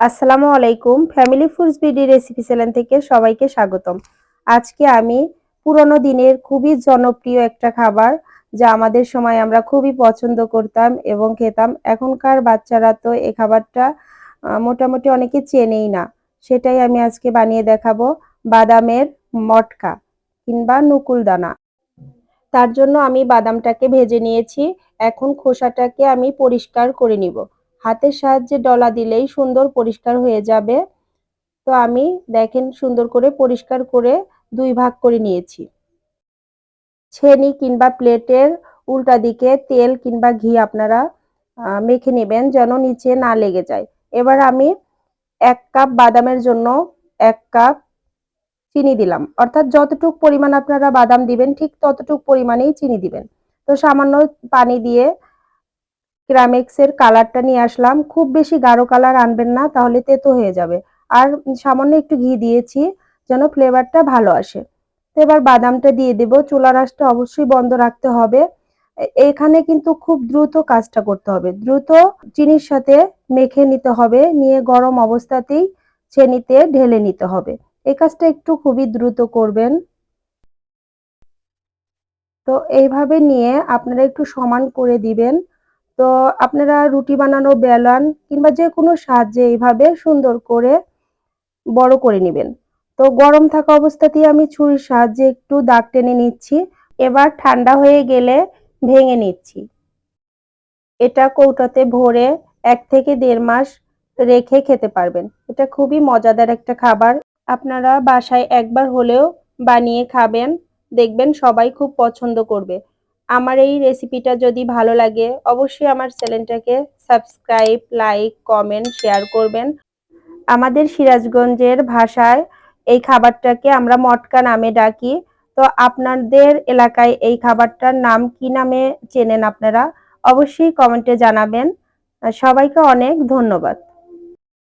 আসসালামু আলাইকুম। Family foods BD recipe channel থেকে সবাইকে স্বাগতম। আজকে আমি পুরনো দিনের খুবই জনপ্রিয় একটা খাবার যা আমাদের সময় আমরা খুবই পছন্দ করতাম এবং খেতাম। এখনকার বাচ্চারা তো এই খাবারটা মোটামুটি অনেকে চেনেই না। সেটাই আমি আজকে বানিয়ে দেখাবো। বাদামের মটকা কিংবা নুকুল দানা। তার জন্য আমি বাদামটাকে ভেজে নিয়েছি। এখন খোসাটাকে আমি পরিষ্কার করে নিব। হাতের সাহায্যে ডলা দিলেই সুন্দর পরিষ্কার হয়ে যাবে। তো আমি দেখেন সুন্দর করে পরিষ্কার করে দুই ভাগ করে নিয়েছি। ছেনি কিংবা প্লেটের উল্টা দিকে তেল কিংবা ঘি আপনারা মেখে নেবেন যেন নিচে না লেগে যায়। এবার আমি এক কাপ বাদামের জন্য এক কাপ চিনি দিলাম। অর্থাৎ যতটুক পরিমাণ আপনারা বাদাম দিবেন ঠিক ততটুক পরিমাণেই চিনি দিবেন। তো সামান্য পানি দিয়ে ক্রামেক্সের কালারটা নিয়ে আসলাম। খুব বেশি গাঢ় কালার আনবেন না, তাহলে তেতো হয়ে যাবে। আর সামান্য একটু ঘি দিয়েছি যেন ফ্লেভারটা ভালো আসে। তো এবার বাদামটা দিয়ে দেব। চুলা রাসটা অবশ্যই বন্ধ রাখতে হবে। এখানে কিন্তু খুব দ্রুত কাজটা করতে হবে। দ্রুত চিনির সাথে মেখে নিতে হবে। নিয়ে গরম অবস্থাতেই চেনিতে ঢেলে নিতে হবে। এই কাজটা একটু খুবই দ্রুত করবেন। তো এইভাবে নিয়ে আপনারা একটু সমান করে দিবেন। তো আপনারা রুটি বানানো, বেলান কিংবা যে কোনো সাহায্যে এইভাবে সুন্দর করে বড় করে নেবেন। তো গরম থাকা অবস্থাতেই আমি ছুরির সাহায্যে একটু দাগ টেনে নিচ্ছি। এবার ঠান্ডা হয়ে গেলে ভেঙে নিচ্ছি। এটা কৌটাতে ভরে এক থেকে দেড় মাস রেখে খেতে পারবেন। এটা খুবই মজাদার একটা খাবার। আপনারা বাসায় একবার হলেও বানিয়ে খাবেন। দেখবেন সবাই খুব পছন্দ করবে। আমার এই রেসিপিটা যদি ভালো লাগে, অবশ্যই আমার চ্যানেলটাকে সাবস্ক্রাইব লাইক কমেন্ট শেয়ার করবেন। আমাদের সিরাজগঞ্জের ভাষায় এই খাবারটাকে আমরা মটকা নামে ডাকি। তো আপনাদের এলাকায় এই খাবারটার নাম কি নামে চেনেন আপনারা? অবশ্যই কমেন্টে জানাবেন। সবাইকে অনেক ধন্যবাদ।